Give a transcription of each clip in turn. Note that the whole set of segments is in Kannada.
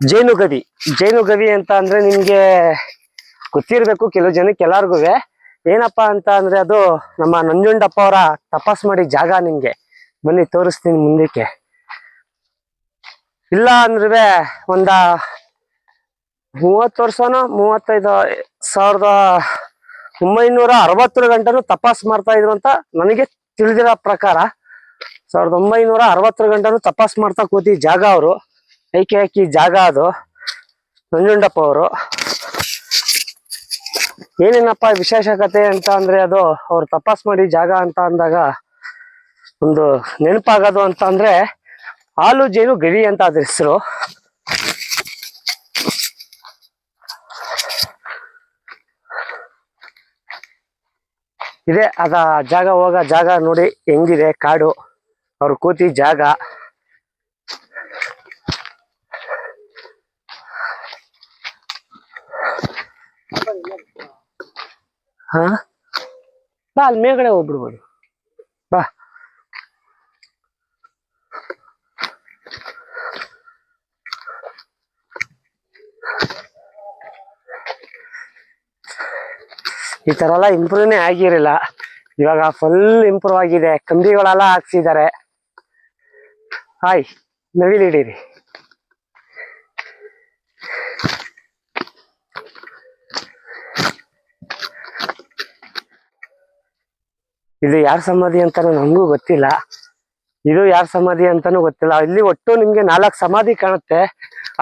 ಜೇನುಗವಿ. ಜೇನುಗವಿ ಅಂತ ಅಂದ್ರೆ ನಿಮ್ಗೆ ಗೊತ್ತಿರ್ಬೇಕು ಕೆಲವು ಜನಕ್ಕೆ ಎಲ್ಲಾರ್ಗು ಏನಪ್ಪಾ ಅಂತ ಅಂದ್ರೆ ಅದು ನಮ್ಮ ನಂಜುಂಡಪ್ಪ ಅವರ ತಪಾಸ್ ಮಾಡಿ ಜಾಗ ನಿಮ್ಗೆ. ಬನ್ನಿ ತೋರಿಸ್ತೀನಿ ಮುಂದಕ್ಕೆ. ಇಲ್ಲ ಅಂದ್ರೆ ಒಂದ ಮೂವತ್ತು ವರ್ಷನೋ ಮೂವತ್ತೈದು ಸಾವಿರದ ಒಂಬೈನೂರ ಅರವತ್ತರ ಗಂಟನು ತಪಾಸ್ ಮಾಡ್ತಾ ಇದ್ರು ಅಂತ ನನಗೆ ತಿಳಿದಿರೋ ಪ್ರಕಾರ. ಸಾವಿರದ ಒಂಬೈನೂರ ಅರವತ್ತರ ಗಂಟನು ತಪಾಸ್ ಮಾಡ್ತಾ ಕೂತಿ ಜಾಗ ಅವರು. ಐಕೆ ಹಾಕಿ ಜಾಗ ಅದು. ನಂಜುಂಡಪ್ಪ ಅವರು. ಏನೇನಪ್ಪ ವಿಶೇಷಕತೆ ಅಂತ ಅಂದ್ರೆ ಅದು ಅವ್ರು ತಪಾಸ್ ಮಾಡಿ ಜಾಗ ಅಂತ ಅಂದಾಗ ಒಂದು ನೆನಪಾಗೋದು ಅಂತ ಅಂದ್ರೆ ಹಾಲು ಜೇನು ಗವಿ ಅಂತ ಅದ್ರ ಹೆಸರು. ಇದೆ, ಅದ ಜಾಗ ಹೋಗ ಜಾಗ ನೋಡಿ ಹೆಂಗಿದೆ, ಕಾಡು, ಅವ್ರು ಕೂತಿ ಜಾಗ. ಹಾ? ಬಾ, ಅಲ್ಲಿ ಮೇಲ್ಗಡೆ ಹೋಗ್ಬಿಡ್ಬೋದು ಬಾ. ಈ ತರ ಎಲ್ಲ ಇಂಪ್ರೂವ್ನೇ ಆಗಿರಲಿಲ್ಲ. ಇವಾಗ ಫುಲ್ ಇಂಪ್ರೂವ್ ಆಗಿದೆ. ಕಂಬಿಗಳೆಲ್ಲ ಹಾಕ್ಸಿದ್ದಾರೆ. ಹಾಯ್, ನವಿಲಿಡೀರಿ. ಇದು ಯಾರ ಸಮಾಧಿ ಅಂತ ನಮಗೂ ಗೊತ್ತಿಲ್ಲ. ಇದು ಯಾರ ಸಮಾಧಿ ಅಂತಾನು ಗೊತ್ತಿಲ್ಲ. ಇಲ್ಲಿ ಒಟ್ಟು ನಿಮ್ಗೆ ನಾಲ್ಕು ಸಮಾಧಿ ಕಾಣುತ್ತೆ.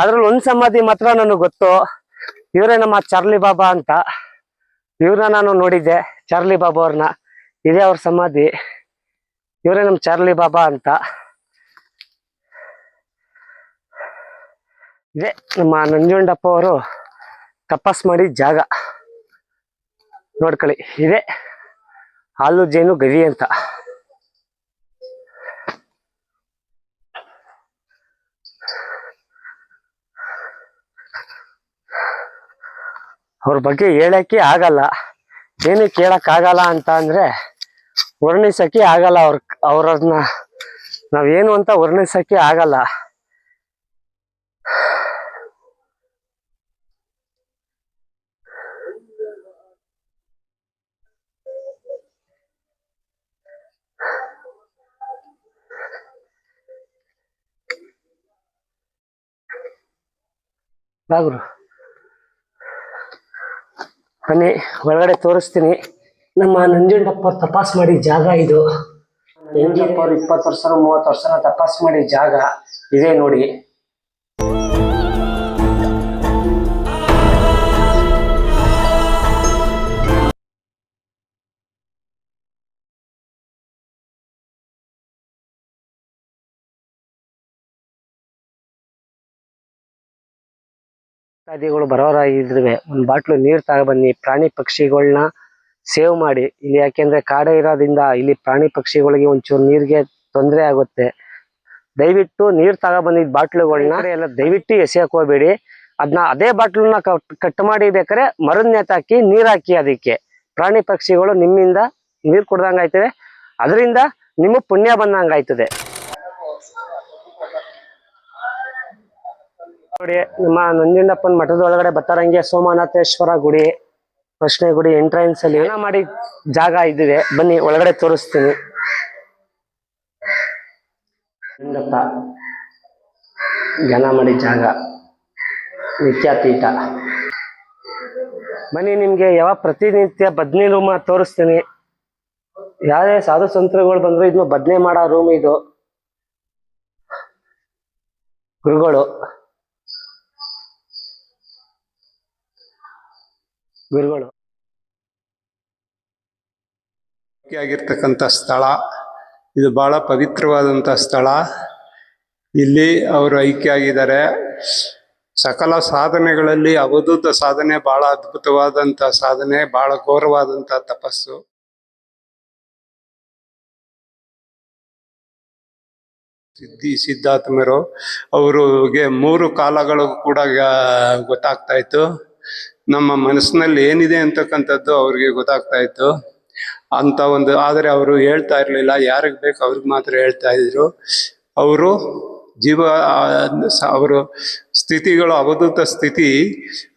ಅದ್ರಲ್ಲಿ ಒಂದ್ ಸಮಾಧಿ ಮಾತ್ರ ನನಗೆ ಗೊತ್ತು. ಇವರೇ ನಮ್ಮ ಚಾರ್ಲಿ ಬಾಬಾ ಅಂತ. ಇವ್ರನ್ನ ನಾನು ನೋಡಿದ್ದೆ, ಚಾರ್ಲಿ ಬಾಬಾ ಅವ್ರನ್ನ ಇದೇ ಅವ್ರ ಸಮಾಧಿ. ಇವರೇ ನಮ್ಮ ಚಾರ್ಲಿ ಬಾಬಾ ಅಂತ. ಇದೇ ನಮ್ಮ ನಂಜುಂಡಪ್ಪ ಅವರು ತಪಸ್ ಮಾಡಿ ಜಾಗ. ನೋಡ್ಕೊಳ್ಳಿ, ಇದೆ. ಹಾಲು ಜೇನು ಗರಿ ಅಂತ. ಅವ್ರ ಬಗ್ಗೆ ಹೇಳಕ್ಕೆ ಆಗಲ್ಲ. ಏನು ಕೇಳಕ್ ಆಗಲ್ಲ ಅಂತ ಅಂದ್ರೆ ವರ್ಣಿಸಕ್ಕೆ ಆಗಲ್ಲ ಅವ್ರ ಅವ್ರನ್ನ. ನಾವೇನು ಅಂತ ವರ್ಣಿಸಕ್ಕೆ ಆಗಲ್ಲ. ಬಾಗುರು. ಮನೆ ಒಳಗಡೆ ತೋರಿಸ್ತೀನಿ. ನಮ್ಮ ನಂಜುಂಡಪ್ಪ ತಪಾಸ್ ಮಾಡಿ ಜಾಗ ಇದು. ನಂಜುಂಡಪ್ಪ ಅವ್ರು ಇಪ್ಪತ್ತು ವರ್ಷ, ಮೂವತ್ತು ವರ್ಷ ತಪಾಸ್ ಮಾಡಿ ಜಾಗ. ಇದೆ ನೋಡಿ. ಭಕ್ತಾದಿಗಳು ಬರೋರಾಗಿದ್ರೆ ಒಂದು ಬಾಟ್ಲು ನೀರು ತಗೊಬನ್ನಿ. ಪ್ರಾಣಿ ಪಕ್ಷಿಗಳನ್ನ ಸೇವ್ ಮಾಡಿ. ಇಲ್ಲಿ ಯಾಕೆಂದ್ರೆ ಕಾಡು ಇರೋದ್ರಿಂದ ಇಲ್ಲಿ ಪ್ರಾಣಿ ಪಕ್ಷಿಗಳಿಗೆ ಒಂಚೂರು ನೀರಿಗೆ ತೊಂದರೆ ಆಗುತ್ತೆ. ದಯವಿಟ್ಟು ನೀರು ತಗೊಬಂದಿದ್ದ ಬಾಟ್ಲುಗಳನ್ನ ಎಲ್ಲ ದಯವಿಟ್ಟು ಎಸೆಯಕ್ ಹೋಗ್ಬೇಡಿ ಅದನ್ನ ಅದೇ ಬಾಟ್ಲನ್ನ ಕಟ್ ಮಾಡಿ ಬೇಕಾದ್ರೆ ಮರದ ನೇತಾಕಿ ನೀರು ಹಾಕಿ ಅದಕ್ಕೆ. ಪ್ರಾಣಿ ಪಕ್ಷಿಗಳು ನಿಮ್ಮಿಂದ ನೀರು ಕುಡ್ದಂಗ್ ಆಯ್ತದೆ ಅದರಿಂದ ನಿಮ್ಮ ಪುಣ್ಯ ಬಂದಂಗ್ ಆಯ್ತದೆ ನೋಡಿ, ನಮ್ಮ ನಂಜುಂಡಪ್ಪನ ಮಠದ ಒಳಗಡೆ ಬತ್ತಾರಂಗೆ ಸೋಮನಾಥೇಶ್ವರ ಗುಡಿ ಪ್ರಶ್ನೆ ಗುಡಿ ಎಂಟ್ರೆನ್ಸ್ ಅಲ್ಲಿ ಏನ ಮಾಡಿ ಜಾಗ ಇದಿದೆ. ಬನ್ನಿ, ಒಳಗಡೆ ತೋರಿಸ್ತೀನಿ. ನಂಜುಂಡಪ್ಪ ಜನ ಮಾಡಿ ಜಾಗ. ನಿತ್ಯಾಪೀಠ ಬನ್ನಿ, ನಿಮ್ಗೆ ಯಾವ ಪ್ರತಿನಿತ್ಯ ಬದ್ನಿ ರೂಮ ತೋರಿಸ್ತೀನಿ. ಯಾವ್ದೇ ಸಾಧು ಸಂತರುಗಳು ಬಂದ್ರು ಇದನ್ನ ಬದ್ನೆ ಮಾಡೋ ರೂಮ್ ಇದು. ಗುರುಗಳು. ಗುರುಗಳು. ಆಗಿರ್ತಕ್ಕಂಥ ಸ್ಥಳ, ಇದು ಬಹಳ ಪವಿತ್ರವಾದಂಥ ಸ್ಥಳ. ಇಲ್ಲಿ ಅವರು ಐಕ್ಯ ಆಗಿದ್ದಾರೆ ಸಕಲ ಸಾಧನೆಗಳಲ್ಲಿ ಅವಧೂತ ಸಾಧನೆ ಬಹಳ ಅದ್ಭುತವಾದಂಥ ಸಾಧನೆ, ಬಹಳ ಘೋರವಾದಂಥ ತಪಸ್ಸು. ಸಿದ್ಧಿ ಸಿದ್ಧಾತ್ಮರು, ಅವರಿಗೆ ಮೂರು ಕಾಲಗಳು ಕೂಡ ಗೊತ್ತಾಗ್ತಾ ಇತ್ತು. ನಮ್ಮ ಮನಸ್ಸಿನಲ್ಲಿ ಏನಿದೆ ಅಂತಕ್ಕಂಥದ್ದು ಅವ್ರಿಗೆ ಗೊತ್ತಾಗ್ತಾ ಇತ್ತು. ಅಂತ ಒಂದು, ಆದರೆ ಅವರು ಹೇಳ್ತಾ ಇರಲಿಲ್ಲ. ಯಾರಿಗೆ ಬೇಕು ಅವ್ರಿಗೆ ಮಾತ್ರ ಹೇಳ್ತಾ ಇದ್ರು. ಅವರು ಜೀವ ಅವರು ಸ್ಥಿತಿಗಳು ಅವಧೂತ ಸ್ಥಿತಿ.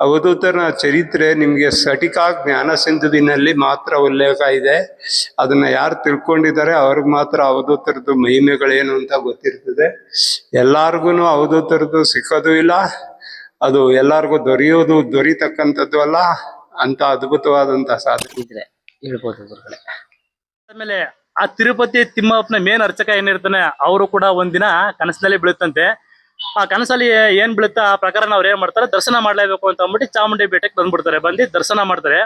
ಅವಧೂತನ ಚರಿತ್ರೆ ನಿಮಗೆ ಸಟಿಕಾಗಿ ಜ್ಞಾನ ಸಿಂಧುವಿನಲ್ಲಿ ಮಾತ್ರ ಉಲ್ಲೇಖ ಇದೆ. ಅದನ್ನ ಯಾರು ತಿಳ್ಕೊಂಡಿದ್ದಾರೆ ಅವ್ರಿಗೆ ಮಾತ್ರ ಅವಧೂತರದ್ದು ಮಹಿಮೆಗಳೇನು ಅಂತ ಗೊತ್ತಿರ್ತದೆ. ಎಲ್ಲಾರ್ಗು ಅವಧೂತರದ್ದು ಸಿಕ್ಕೋದು ಇಲ್ಲ. ಅದು ಎಲ್ಲಾರ್ಗೂ ದೊರೆಯೋದು ದೊರೀತಕ್ಕಂಥದ್ದು ಅಲ್ಲ ಅಂತ ಅದ್ಭುತವಾದಂತಹ ಸಾಧನೆ. ಇದ್ರೆ ಹೇಳ್ಬೋದು ಗುರುಗಳೇ. ಆಮೇಲೆ ಆ ತಿರುಪತಿ ತಿಮ್ಮಪ್ಪನ ಮೇನ್ ಅರ್ಚಕ ಏನಿರ್ತಾನೆ ಅವರು ಕೂಡ ಒಂದಿನ ಕನಸಿನಲ್ಲಿ ಬೀಳುತ್ತಂತೆ. ಆ ಕನಸಲ್ಲಿ ಏನ್ ಬೀಳುತ್ತಾ ಆ ಪ್ರಕಾರ ಅವ್ರು ಏನ್ ಮಾಡ್ತಾರೆ ದರ್ಶನ ಮಾಡ್ಲೇಬೇಕು ಅಂತ ಅಂದ್ಬಿಟ್ಟು ಚಾಮುಂಡಿ ಬೆಟ್ಟಕ್ಕೆ ಬಂದ್ಬಿಡ್ತಾರೆ. ಬಂದು ದರ್ಶನ ಮಾಡ್ತಾರೆ.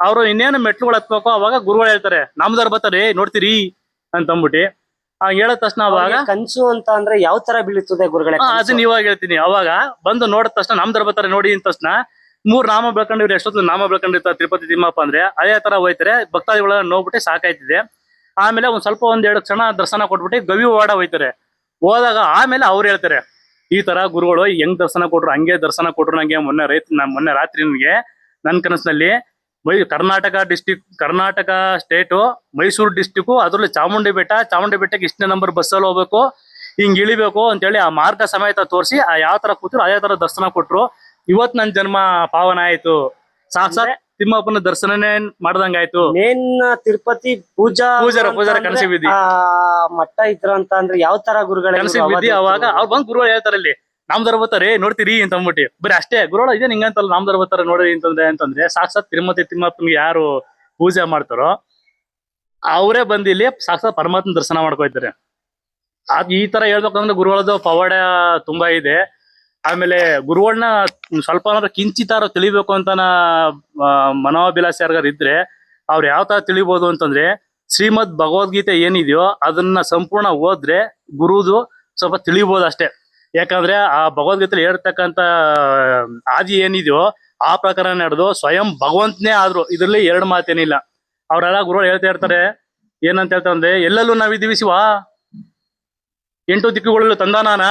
ಅವರು ಇನ್ನೇನು ಮೆಟ್ಲುಗಳು ಹತ್ಬೇಕು ಅವಾಗ ಗುರುಗಳು ಹೇಳ್ತಾರೆ ನಮ್ದಾರ್ ಬರ್ತಾರೆ ನೋಡ್ತೀರಿ ಅಂತ ಅಂದ್ಬಿಟ್ಟು. ಆ ಹೇಳಿದ ತಕ್ಷಣ ಅವಾಗ ಕಂಚು ಕನ್ಸು ಅಂತ ಅಂದ್ರೆ ಯಾವ ತರ ಬೀಳುತ್ತದೆ ಗುರುಗಳೇ? ಅದನ್ನ ಇವಾಗ ಹೇಳ್ತೀನಿ. ಅವಾಗ ಬಂದು ನೋಡಿದ ತಕ್ಷಣ ನಮ್ ದರ್ಬಾರ ನೋಡಿ ಅಂದ ತಕ್ಷಣ ಮೂರ್ ನಾಮ ಬೆಳ್ಕೊಂಡಿವ್ರು ಎಷ್ಟೊತ್ತು ನಾಮ ಬೆಳ್ಕೊಂಡಿರ್ತಾರೆ ತಿರುಪತಿ ತಿಮ್ಮಪ್ಪ ಅಂದ್ರೆ ಅದೇ ತರ ಹೋಯ್ತಾರೆ. ಭಕ್ತಾದಿಗಳ ನೋಡ್ಬಿಟ್ಟು ಸಾಕಾಯ್ತಿದೆ. ಆಮೇಲೆ ಒಂದ್ ಸ್ವಲ್ಪ ಒಂದ್ ಎರಡು ಕ್ಷಣ ದರ್ಶನ ಕೊಟ್ಬಿಟ್ಟು ಗವಿ ಓಡ ಹೋಯ್ತಾರೆ. ಹೋದಾಗ ಆಮೇಲೆ ಅವ್ರು ಹೇಳ್ತಾರೆ ಈ ತರ ಗುರುಗಳು ಹೆಂಗ್ ದರ್ಶನ ಕೊಟ್ರು ಹಂಗೆ ದರ್ಶನ ಕೊಟ್ರು ನಂಗೆ ಮೊನ್ನೆ ರೈತ ಮೊನ್ನೆ ರಾತ್ರಿ ನನ್ಗೆ ನನ್ ಕನಸಿನಲ್ಲಿ my Karnataka district Karnataka state Mysuru district ಅದ್ರಲ್ಲಿ ಚಾಮುಂಡಿ ಬೆಟ್ಟ ಚಾಮುಂಡಿ ಬೆಟ್ಟಕ್ಕೆ ಇಷ್ಟನೇ ನಂಬರ್ ಬಸ್ಸಲ್ಲಿ ಹೋಗ್ಬೇಕು. ಹಿಂಗ್ ಇಳಿಬೇಕು ಅಂತೇಳಿ ಆ ಮಾರ್ಗ ಸಮೇತ ತೋರಿಸಿ ಆ ಯಾವ ತರ ಕೂತ್ರು ಅದೇ ತರ ದರ್ಶನ ಕೊಟ್ರು. ಇವತ್ ನನ್ ಜನ್ಮ ಪಾವನ ಆಯ್ತು. ಸಾಕ್ಷಾತ್ ತಿಮ್ಮಪ್ಪನ ದರ್ಶನನೇ ಮಾಡ್ದಂಗಾಯ್ತು ಮೇನ್ ತಿರುಪತಿ ಪೂಜಾ ಪೂಜಾರ, ಪೂಜಾರ ಕನಸಿ ಬಿದ್ದಿ. ಆ ಮಟ್ಟ ಇದ್ರ ಅಂತ ಅಂದ್ರೆ ಯಾವ ತರ ಗುರುಗಳ ಕನಸಿ ಬಿದ್ದಿ ಅವಾಗ ಅವ್ರು ಬಂದ್ ಗುರುಗಳು ಹೇಳ್ತಾರೆ ನಾಮದಾರ ಬರ್ತಾರೆ ನೋಡ್ತೀರಿ ಅಂತ ಅಂದ್ಬಿಟ್ಟು. ಬರೀ ಅಷ್ಟೇ ಗುರುಳ ಇದೆ ನಿಂಗಂತಲ್ಲ ನಾಮದಾರ ಬರ್ತಾರೆ ನೋಡ್ರಿ ಅಂತಂದ್ರೆ ಅಂತಂದ್ರೆ ಸಾಕ್ಷಾತ್ ತಿರುಮತಿ ತಿಮ್ಮಪ್ಪನಿಗೆ ಯಾರು ಪೂಜೆ ಮಾಡ್ತಾರೋ, ಅವರೇ ಬಂದು ಇಲ್ಲಿ ಸಾಕ್ಷಾತ್ ಪರಮಾತ್ಮ ದರ್ಶನ ಮಾಡ್ಕೊಯ್ತಾರೆ ಅದ್ ಈ ತರ ಹೇಳ್ಬೇಕಂದ್ರೆ ಗುರುಗಳದ್ದು ಪವಾಡ ತುಂಬಾ ಇದೆ. ಆಮೇಲೆ ಗುರುಗಳನ್ನ ಸ್ವಲ್ಪ ಏನಾದ್ರು ಕಿಂಚಿತಾರು ತಿಳಿಬೇಕು ಅಂತ ಮನೋಭಿಲಾಷೆ ಯಾರಿಗಾರು ಇದ್ರೆ, ಅವ್ರು ಯಾವ ತರ ತಿಳಿಬಹುದು ಅಂತಂದ್ರೆ, ಶ್ರೀಮದ್ ಭಗವದ್ಗೀತೆ ಏನಿದೆಯೋ ಅದನ್ನ ಸಂಪೂರ್ಣ ಓದ್ರೆ ಗುರುದು ಸ್ವಲ್ಪ ತಿಳಿಬಹುದು ಅಷ್ಟೇ. ಯಾಕಂದ್ರೆ ಆ ಭಗವದ್ಗೀತೆಲಿ ಹೇಳ್ತಕ್ಕಂತ ಆದಿ ಏನಿದೆಯೋ ಆ ಪ್ರಕಾರ ನಡೆದು ಸ್ವಯಂ ಭಗವಂತನೇ ಆದ್ರು. ಇದರಲ್ಲಿ ಎರಡು ಮಾತೇನಿಲ್ಲ. ಅವರೆಲ್ಲ ಗುರುಗಳು ಹೇಳ್ತಾ ಇರ್ತಾರೆ, ಏನಂತ ಹೇಳ್ತಾರೆ ಅಂದ್ರೆ, ಎಲ್ಲೆಲ್ಲೂ ನಾವಿದ್ದೀವಿ ಶಿವ. ಎಂಟು ದಿಕ್ಕುಗಳಲ್ಲೂ ತಂದಾನಾನ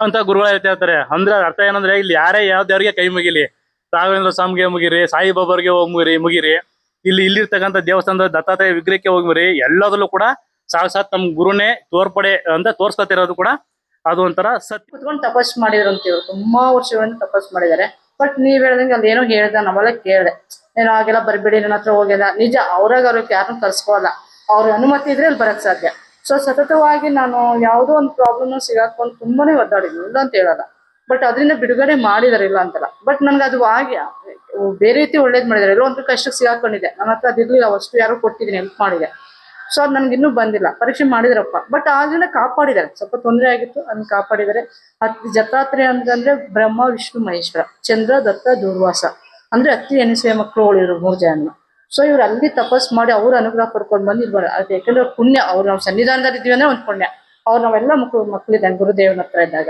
ಅಂತ ಗುರುಗಳು ಹೇಳ್ತಾ ಇರ್ತಾರೆ. ಅಂದ್ರೆ ಅರ್ಥ ಏನಂದ್ರೆ, ಇಲ್ಲಿ ಯಾರೇ ಯಾವ್ದ್ಯಾವ್ರಿಗೆ ಕೈ ಮುಗಿಲಿ. ರಾಘವೇಂದ್ರ ಸ್ವಾಮಿಗೆ ಮುಗಿರಿ ಸಾಯಿಬಾಬಾರ್ಗೆ ಹೋಗಿ ಮುಗಿರಿ ಮುಗಿರಿ. ಇಲ್ಲಿ ಇಲ್ಲಿರ್ತಕ್ಕಂಥ ದೇವಸ್ಥಾನದ ದತ್ತಾತ್ರೇಯ ವಿಗ್ರಹಕ್ಕೆ ಹೋಗಿ ಮುಗಿರಿ. ಎಲ್ಲದರಲ್ಲೂ ಕೂಡ ಸಾಕ್ಷಾತ್ ನಮ್ ಗುರುನೇ ತೋರ್ಪಡೆ ಅಂತ ತೋರ್ಸ್ಕೊತಿರೋದು ಕೂಡ ಅದು ಒಂಥರ ಸತ್ಯ ಕುತ್ಕೊಂಡು ತಪಸ್ ಮಾಡಿದ್ರು ಅಂತ ಇವ್ರು. ತುಂಬಾ ವರ್ಷಗಳಿಂದ ತಪಸ್ ಮಾಡಿದ್ದಾರೆ. ಬಟ್ ನೀವ್ ಹೇಳ್ದಂಗೆ ಅಲ್ಲಿ ಏನೋ ಹೇಳ್ದ ನಾವೆಲ್ಲ ಕೇಳ್ದೆ. ಏನೋ ಹಾಗೆಲ್ಲ ಬರ್ಬೇಡಿ ನನ್ನ ಹತ್ರ ಹೋಗಿಲ್ಲ. ನಿಜ, ಅವ್ರಾಗ ಅವ್ರಿಗೆ ಯಾರನ್ನೂ ಕರ್ಸ್ಕೊಲ್ಲ ಅವ್ರ ಅನುಮತಿ ಇದ್ರೆ ಅಲ್ಲಿ ಬರಕ್ ಸಾಧ್ಯ. ಸೊ ಸತತವಾಗಿ ನಾನು ಯಾವುದೋ ಒಂದು ಪ್ರಾಬ್ಲಮ್ ಸಿಗಾಕೊಂಡು ತುಂಬಾನೇ ಒದ್ದಾಡಿದ್ವಿ ಇಲ್ಲ ಅಂತ ಹೇಳಲ್ಲ. ಬಟ್ ಅದರಿಂದ ಬಿಡುಗಡೆ ಮಾಡಿದಾರೆ, ಇಲ್ಲ ಅಂತಲ್ಲ. ಬಟ್ ನನ್ಗೆ ಅದು ಆಗಿ, ಬೇರೆ ರೀತಿ ಒಳ್ಳೇದ್ ಮಾಡಿದಾರೆ. ಎಲ್ಲೋ ಒಂದು ಕಷ್ಟಕ್ಕೆ ಸಿಗಾಕೊಂಡಿದೆ ನನ್ನ ಹತ್ರ ಅದಿರ್ಲಿಲ್ಲ ಅಷ್ಟು ಯಾರೋ ಕೊಟ್ಟಿದ್ದೀನಿ ಹೆಲ್ಪ್ ಮಾಡಿದೆ. ಸೊ ಅದು ನನ್ಗೆ ಇನ್ನೂ ಬಂದಿಲ್ಲ. ಪರೀಕ್ಷೆ ಮಾಡಿದ್ರಪ್ಪ. ಬಟ್ ಆದ್ರಿಂದ ಕಾಪಾಡಿದ್ದಾರೆ. ಸ್ವಲ್ಪ ತೊಂದರೆ ಆಗಿತ್ತು, ಅದನ್ನ ಕಾಪಾಡಿದ್ದಾರೆ. ಹತ್ತು ಜತಾತ್ರೆ ಅಂತಂದ್ರೆ ಬ್ರಹ್ಮ, ವಿಷ್ಣು, ಮಹೇಶ್ವರ, ಚಂದ್ರ, ದತ್ತ, ದುರ್ವಾಸ. ಅಂದ್ರೆ ಅತಿ ಎನಿಸುವ ಮಕ್ಕಳು ಇವರು ಮೂರು ಜನ ಸೊ ಇವ್ರು ಅಲ್ಲಿ ತಪಸ್ ಮಾಡಿ ಅವ್ರ ಅನುಗ್ರಹ ಪಡ್ಕೊಂಡು ಬಂದು ಇಲ್ಲಿ ಯಾಕಂದ್ರೆ ಪುಣ್ಯ. ಅವ್ರು ನಾವು ಸನ್ನಿಧಾನದಲ್ಲಿ ಇದೀವಿ ಅಂದ್ರೆ ಒಂದು ಪುಣ್ಯ. ಅವ್ರು ನಾವೆಲ್ಲ ಮಕ್ಕಳು ಮಕ್ಕಳಿದ್ದಂಗೆ ಗುರುದೇವನ ಹತ್ರ ಇದ್ದಾಗ.